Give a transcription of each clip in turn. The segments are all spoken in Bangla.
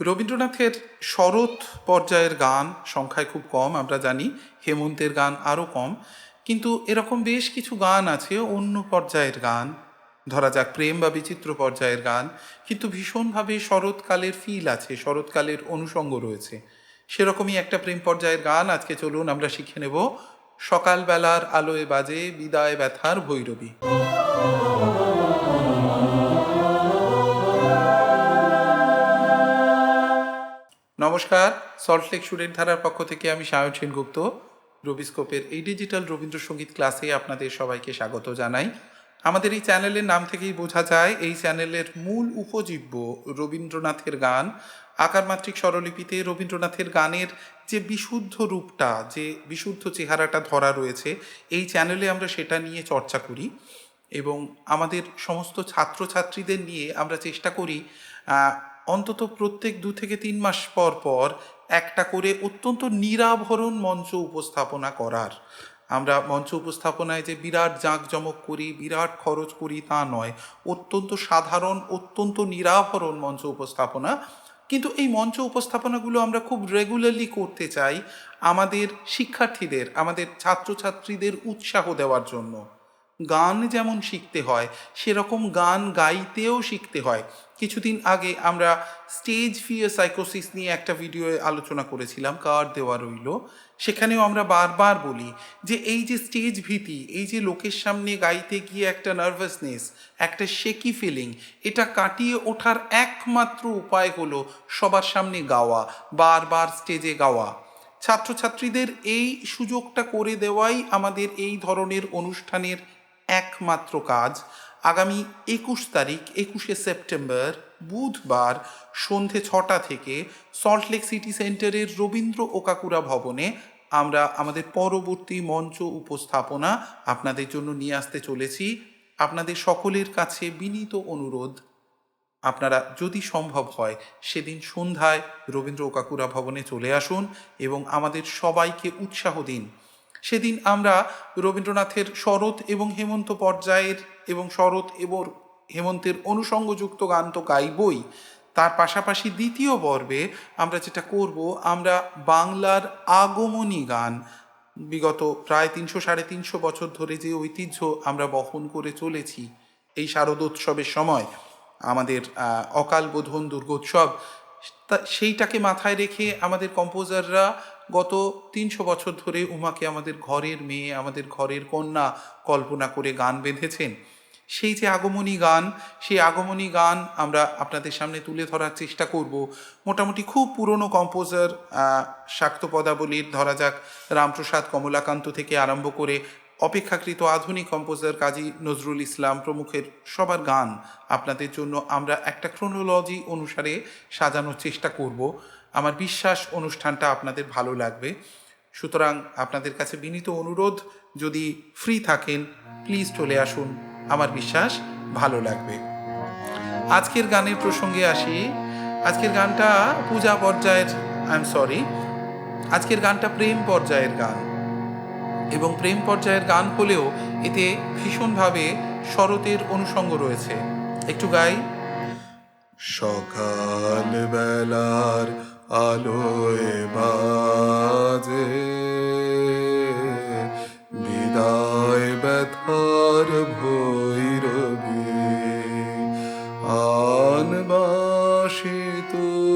রবীন্দ্রনাথের শরৎ পর্যায়ের গান সংখ্যায় খুব কম, আমরা জানি। হেমন্তের গান আরও কম। কিন্তু এরকম বেশ কিছু গান আছে, অন্য পর্যায়ের গান। ধরা যাক প্রেম বা বিচিত্র পর্যায়ের গান। কিন্তু ভীষণভাবে শরৎকালের ফিল আছে, শরৎকালের অনুষঙ্গ রয়েছে। সেরকমই একটা প্রেম পর্যায়ের গান, আজকে চলুন আমরা শিখে নেব। সকালবেলার আলোয় বাজে বিদায় ব্যথার ভৈরবী। নমস্কার সল্টলেক স্টুডেন্ট ধারার পক্ষ থেকে আমি সায়ন সেনগুপ্ত রবিস্কোপের এই ডিজিটাল রবীন্দ্রসঙ্গীত ক্লাসে আপনাদের সবাইকে স্বাগত জানাই। আমাদের এই চ্যানেলের নাম থেকেই বোঝা যায়, এই চ্যানেলের মূল উপজীব্য রবীন্দ্রনাথের গান। আকারমাত্রিক স্বরলিপিতে রবীন্দ্রনাথের গানের যে বিশুদ্ধ রূপটা, যে বিশুদ্ধ চেহারাটা ধরা রয়েছে, এই চ্যানেলে আমরা সেটা নিয়ে চর্চা করি এবং আমাদের সমস্ত ছাত্রছাত্রীদের নিয়ে আমরা চেষ্টা করি অন্তত প্রত্যেক দু থেকে তিন মাস পর পর একটা করে অত্যন্ত নিরাভরণ মঞ্চ উপস্থাপনা করার। আমরা মঞ্চ উপস্থাপনায় যে বিরাট জাঁকজমক করি, বিরাট খরচ করি তা নয়, অত্যন্ত সাধারণ, অত্যন্ত নিরাভরণ মঞ্চ উপস্থাপনা। কিন্তু এই মঞ্চ উপস্থাপনাগুলো আমরা খুব রেগুলারলি করতে চাই আমাদের শিক্ষার্থীদের, আমাদের ছাত্রছাত্রীদের উৎসাহ দেওয়ার জন্য। গান যেমন শিখতে হয়, সেরকম গান গাইতেও শিখতে হয়। কিছুদিন আগে আমরা স্টেজ ফিয়ার সাইকোসিস নিয়ে একটা ভিডিও আলোচনা করেছিলাম কার্ড দেওয়া রইল। সেখানেও আমরা বারবার বলি যে এই যে স্টেজ ভীতি, এই যে লোকের সামনে গাইতে গিয়ে একটা নার্ভাসনেস একটা শেকি ফিলিং এটা কাটিয়ে ওঠার একমাত্র উপায় হলো সবার সামনে গাওয়া, বারবার স্টেজে গাওয়া। ছাত্রছাত্রীদের এই সুযোগটা করে দেওয়াই আমাদের এই ধরনের অনুষ্ঠানের একমাত্র কাজ। আগামী একুশ তারিখ, একুশে সেপ্টেম্বর, বুধবার সন্ধে ছটা থেকে সল্টলেক সিটি সেন্টারের রবীন্দ্র ওকাকুরা ভবনে আমরা আমাদের পরবর্তী মঞ্চ উপস্থাপনা আপনাদের জন্য নিয়ে আসতে চলেছি। আপনাদের সকলের কাছে বিনীত অনুরোধ, আপনারা যদি সম্ভব হয় সেদিন সন্ধ্যায় রবীন্দ্র ওকাকুরা ভবনে চলে আসুন এবং আমাদের সবাইকে উৎসাহ দিন। সেদিন আমরা রবীন্দ্রনাথের শরৎ এবং হেমন্ত পর্যায়ের এবং শরৎ এবং হেমন্তের অনুষঙ্গযুক্ত গান তো গাইবই। তার পাশাপাশি দ্বিতীয় পর্বে আমরা যেটা করব, আমরা বাংলার আগমনী গান। বিগত প্রায় তিনশো, সাড়ে তিনশো বছর ধরে যে ঐতিহ্য আমরা বহন করে চলেছি এই শারদোৎসবের সময়, আমাদের অকাল বোধন দুর্গোৎসব সেইটাকে মাথায় রেখে আমাদের কম্পোজাররা গত তিনশো বছর ধরে উমাকে আমাদের ঘরের মেয়ে, আমাদের ঘরের কন্যা কল্পনা করে গান বেঁধেছেন। সেই যে আগমনী গান, সেই আগমনী গান আমরা আপনাদের সামনে তুলে ধরার চেষ্টা করব। মোটামুটি খুব পুরনো কম্পোজার শাক্ত পদাবলীর ধরা যাক, রামপ্রসাদ, কমলাকান্ত থেকে আরম্ভ করে অপেক্ষাকৃত আধুনিক কম্পোজার কাজী নজরুল ইসলাম প্রমুখের সবার গান আপনাদের জন্য আমরা একটা ক্রোনোলজি অনুসারে সাজানোর চেষ্টা করব। আমার বিশ্বাস অনুষ্ঠানটা আপনাদের ভালো লাগবে। সুতরাং আপনাদের কাছে বিনীত অনুরোধ, যদি ফ্রি থাকেন প্লিজ চলে আসুন। আমার বিশ্বাস ভালো লাগবে। আজকের গানের প্রসঙ্গে আসি। আজকের গানটা পূজা পর্যায়ের আই এম সরি আজকের গানটা প্রেম পর্যায়ের গান। এবং প্রেম পর্যায়ের গান হলেও এতে ভীষণভাবে শরতের অনুষঙ্গ রয়েছে। একটু গাই। সকাল বেলার আলোয় বাজে। ব্যথার ভৈরবী আনবাসী তোর,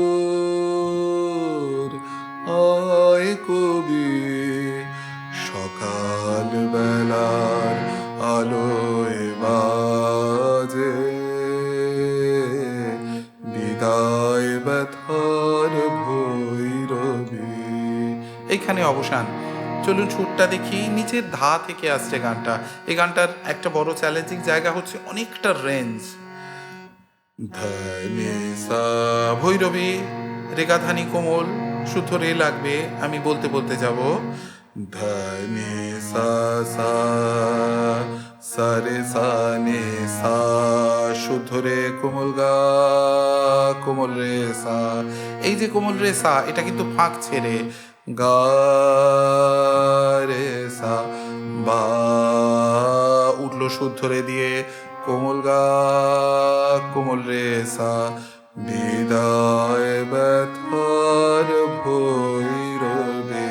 আয় কবি। সকাল বেলার আলোয় বাজে, বিদায় ব্যথার ভৈরবী। এইখানে অবসান। চলুন সুরটা দেখি। নিচের ধা থেকে আসছে গানটা। এই গানটার একটা বড় চ্যালেঞ্জিং জায়গা হচ্ছে অনেকটা রেঞ্জ সা ভৈরবী রেগাধানী কোমল, শুদ্ধ রে লাগবে, আমি বলতে বলতে যাব। ধনে সা সা সারে সানে সা, শুদ্ধ রে কোমল গা, কোমল রে সা। এই যে কোমল রে সা, এটা কিন্তু ফাঁক ছেড়ে গারে সা বা উঠল শুদ্ধ রে দিয়ে কোমল গা, কোমল রে সা। বিদায় ব্যথার ভৈরবে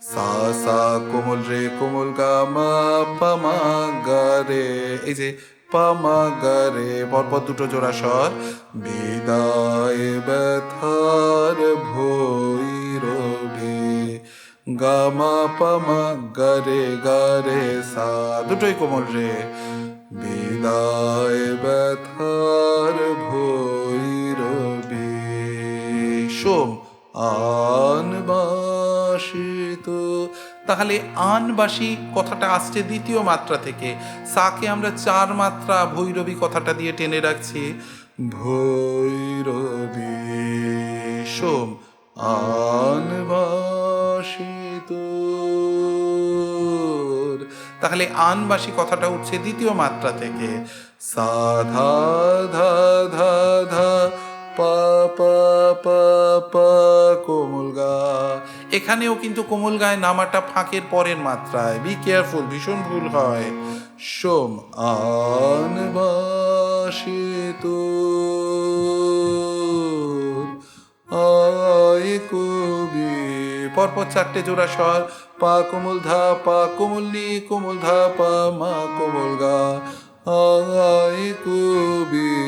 সা সা, কোমল রে, কোমল গা, মা পামা গা রে। এই যে পামা গা রে, পরপর দুটো জোড়া স্বর। বিদায় ব্যথার ভৈরবে গামা পামা গরে গরে সা দুটোই কোমল রে। বিদায় ব্যথার ভৈরবে। সোম আনবাসিত তাহলে আনবাসী কথাটা আসছে দ্বিতীয় মাত্রা থেকে। সাকে আমরা চার মাত্রা ভৈরবী কথাটা দিয়ে টেনে রাখছি। ভৈরবী। সোম আনবাসিত তাহলে আনবাসী কথাটা উঠছে দ্বিতীয় মাত্রা থেকে। সাধা ধা ধা ধা পা এখানেও কিন্তু কোমল গায়ে নামাটা ফাঁকের পরের মাত্রায়। বি কেয়ারফুল ভীষণ ভুল হয়। সোম আনবাসিত আয় পরপর চারটে জোড়া স্বর পা কোমল ধা, পা কোমল কোমল ধা, পা মা কোমল গা। আয় কবি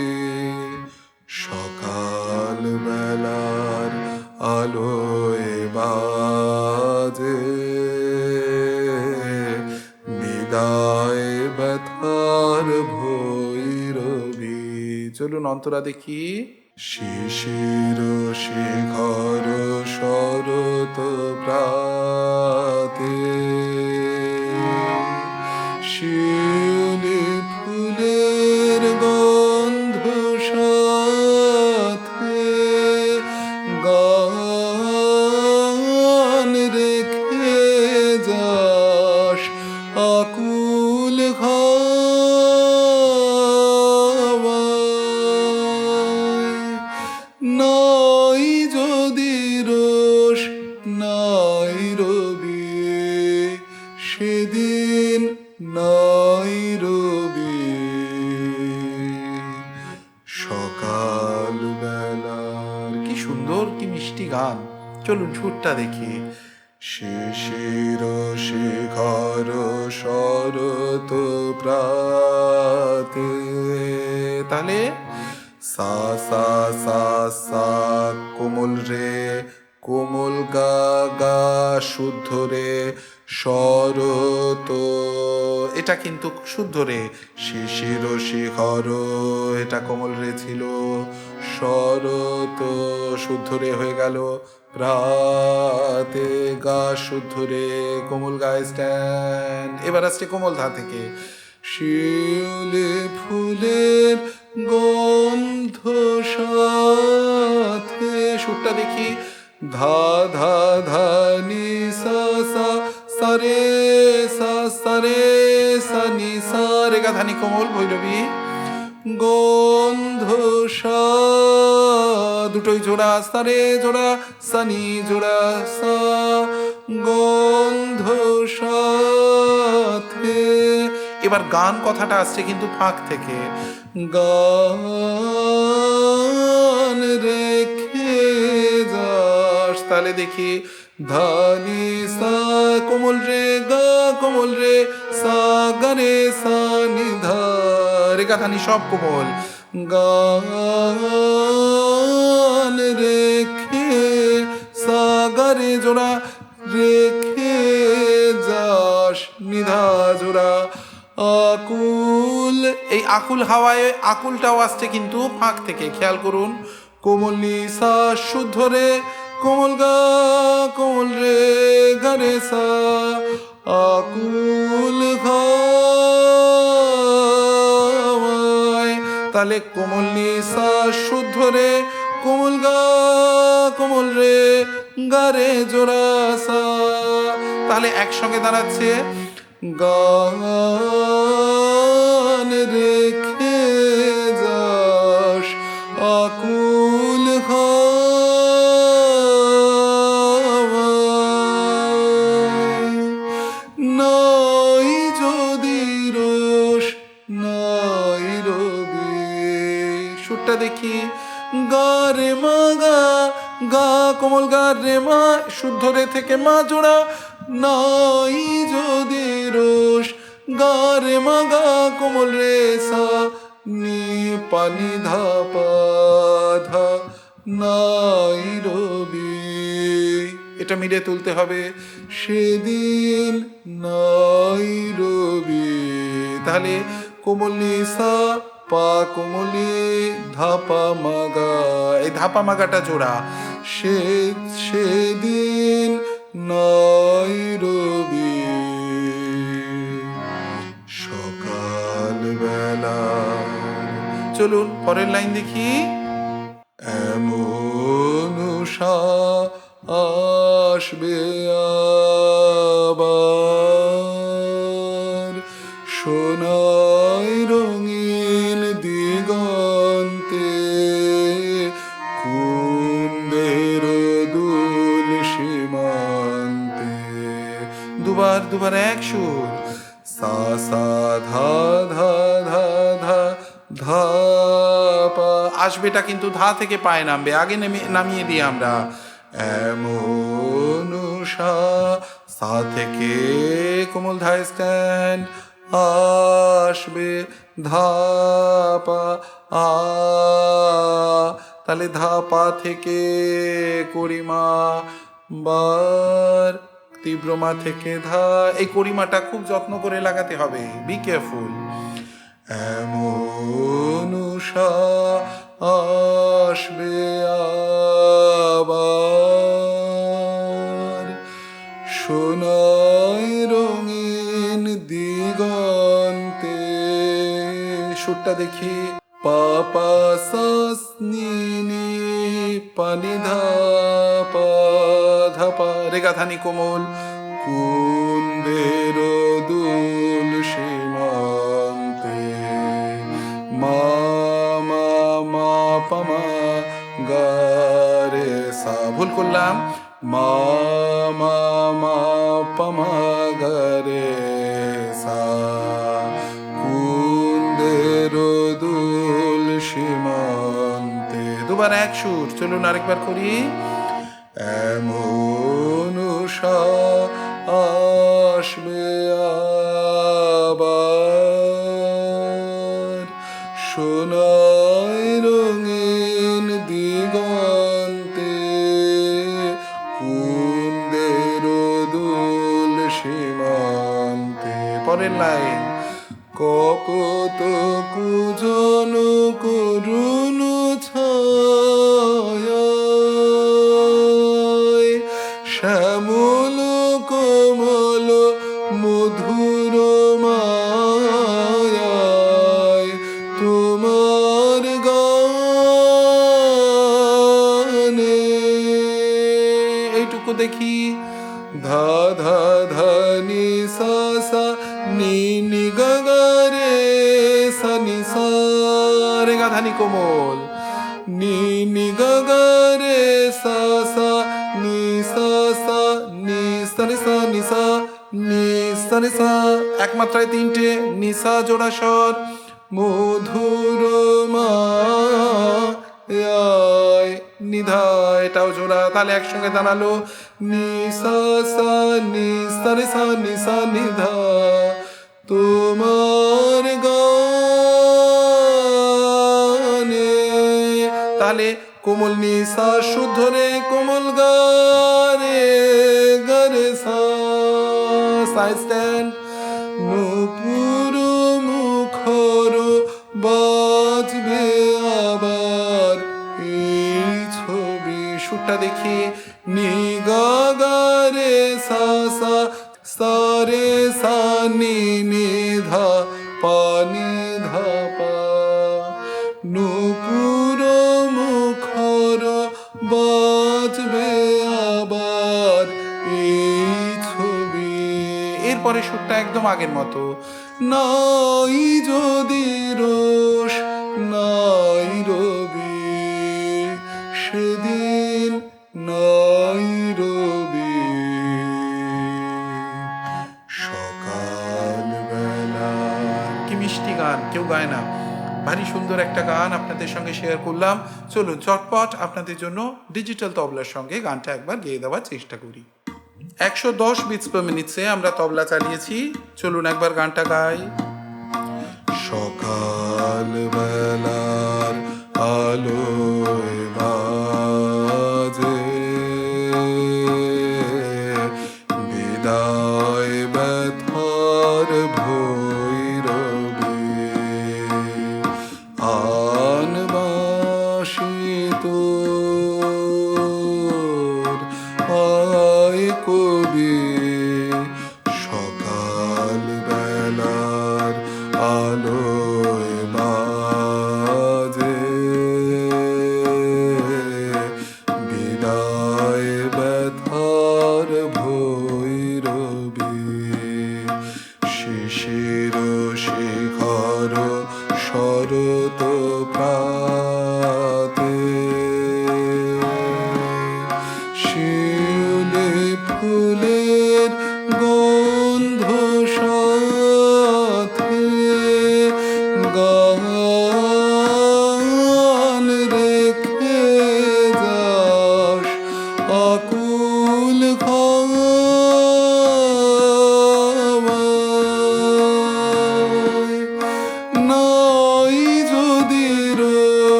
সকাল বেলার আলোয় বাজে। বিদায় ব্যথার ভৈরবী। চলুন অন্তরা দেখি। শিশির শিখর গান। চলুন সুরটা দেখি। শিশির, শিখর শরত প্রাতে। তাহলে সা সা সা সা, কোমল রে, কোমল গা গা, শুদ্ধ রে শরত এটা কিন্তু শুদ্ধ রে। শিশির, শিখর, এটা কোমল রে ছিল। শরত শুদ্ধ রে হয়ে গেল। প্রাতে গা শুদ্ধ রে কোমল গায়ে স্ট্যান্ড। এবার আসছে কোমল ধা থেকে। শিউলে ফুলের গন্ধ সাথে সুরটা দেখি। ধা ধা ধা, নি, সা সা সারে সা সারে সা, নি, সা রেগা ধানি কোমল ভৈরবী। গন্ধ দুটোই জোড়া সারে জোড়া সানি জোড়া সা। গন্ধ এবার গান কথাটা আসছে কিন্তু ফাঁক থেকে। গান রেখে যাস, তাহলে দেখি ধানি সা কোমল রে, গা কোমল রে, সা গারে সা নিধা রেগা ধানি সব কোমল। গান রেখে সাগরে জোড়া রেখে যাস নিধা জোড়া। আকুল, এই আকুল হাওয়ায়, আকুলটাও আসছে কিন্তু ফাঁক থেকে। খেয়াল করুন, কোমল নিসা শুদ্ধ রে কোমল গা, কোমল রে গারে সা, আকুল তাহলে কোমল নিসা শুদ্ধ রে কোমল গা, কোমল রে গারে জোড়া সা। তাহলে একসঙ্গে দাঁড়াচ্ছে গান রেখে সুরটা দেখি। গা রে মা, গা গা, কোমল গা রে মা, শুদ্ধ রে থেকে মা জোড়া। নাই যদি রোষ, গা রে মা, গা, কোমল রে সা, নি পানি ধা নাই রবি, এটা মিলে তুলতে হবে। সেদিন নাই রবি, তাহলে কোমলি সা পা কোমলি ধাপা মাগা। এই ধাপা মাগাটা জোড়া। সে, সেদিন নাই রবি। সকাল বেলা। চলুন, পরের লাইন দেখি। এমন আসবে। দুবার এক সুর সা সা, ধা ধা ধা ধা ধা, পা। আসবেটা কিন্তু ধা থেকে পায়ে নামবে। আগে নেমে, নামিয়ে দিই আমরা। এমন সা থেকে কোমল ধায় স্ট্যান্ড আসবে ধাপা আ। তাহলে ধাপা থেকে করিমা, বার তীব্রমা থেকে ধা, এই করিমাটা খুব যত্ন করে লাগাতে হবে। বি কেয়ারফুল আসবে আবার। সোনাই রঙিন দিগন্তে, সুরটা দেখি। ধাপা রেগাধানি কোমল কুন্দের দুল সীমান্তে মা মা মা পামা গারে সা। ভুল করলাম। মা মা মা পামা গারে সা। কুন্দের দুল সীমান্তে দুবার এক সুর, চলুন আরেকবার করি। এমন উষা সা রে সা নি সা নি সা রে সা একমাত্রায় তিনটে, নিসা জোড়া স্বর। মধুর নিধা, এটাও জোড়া। তাহলে একসঙ্গে দাঁড়াল। নি সা সা নি সা রে সা নি সা নি ধা তোমার গানে। তাহলে কোমল নি সা শুদ্ধ রে কোমল গারে স্ট্যান্ড নুপুর মুখর বাজবে আবার এই ছবি। সুরটা দেখি নি গা গা রে সা সা সা রে সা নি সুরটা একদম আগের মতো। নাই যদি রোষ, নাই রবি, সেদিন নাই রবি। সকাল বেলা কি মিষ্টি গান, কেউ গায় না। ভারী সুন্দর একটা গান আপনাদের সঙ্গে শেয়ার করলাম। চলুন চটপট আপনাদের জন্য ডিজিটাল তবলার সঙ্গে গানটা একবার গেয়ে দেওয়ার চেষ্টা করি। একশো দশ বিটস পার মিনিটসে আমরা তবলা চালিয়েছি। চলুন একবার গানটা গাই। সকাল বেলার আলোয় শিউলি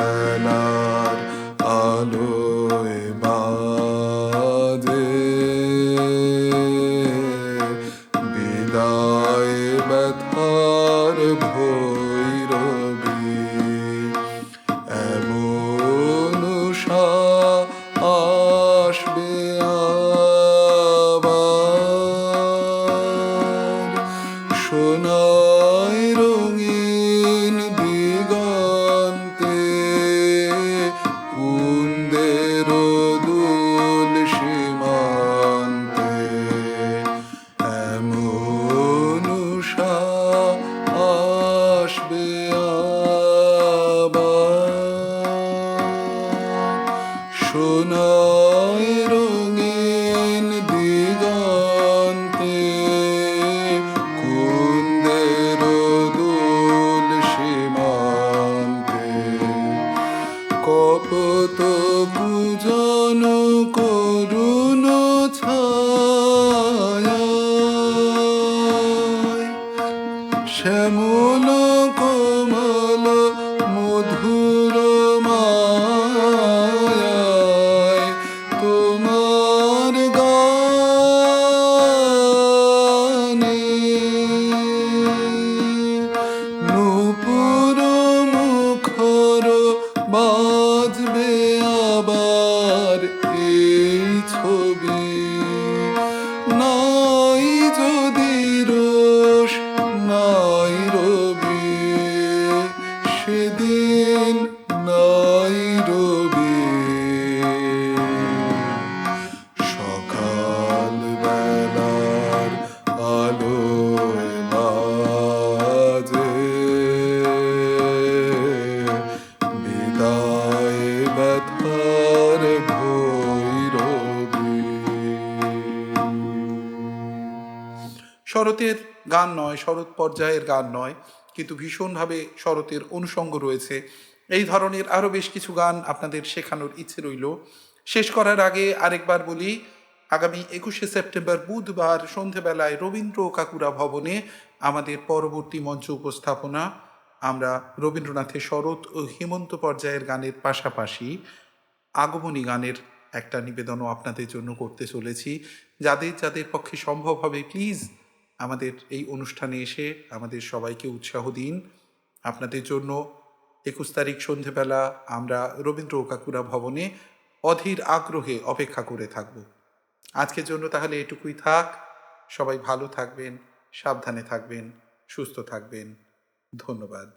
সকাল বেলার আলোয় শরৎ পর্যায়ের গান নয়, কিন্তু ভীষণভাবে শরতের অনুষঙ্গ রয়েছে। এই ধরনের আরও বেশ কিছু গান আপনাদের শেখানোর ইচ্ছে রইল। শেষ করার আগে আরেকবার বলি, আগামী একুশে সেপ্টেম্বর বুধবার সন্ধেবেলায় রবীন্দ্র কাকুরা ভবনে আমাদের পরবর্তী মঞ্চ উপস্থাপনা। আমরা রবীন্দ্রনাথের শরৎ ও হেমন্ত পর্যায়ের গানের পাশাপাশি আগমনী গানের একটা নিবেদনও আপনাদের জন্য করতে চলেছি। যাদের যাদের পক্ষে সম্ভব হবে, প্লিজ আমাদের এই অনুষ্ঠানে এসে আমাদের সবাইকে উৎসাহ দিন। আপনাদের জন্য একুশ তারিখ সন্ধেবেলা আমরা রবীন্দ্র কাকুরা ভবনে অধীর আগ্রহে অপেক্ষা করে থাকব। আজকের জন্য তাহলে এটুকুই থাক। সবাই ভালো থাকবেন, সাবধানে থাকবেন, সুস্থ থাকবেন। ধন্যবাদ।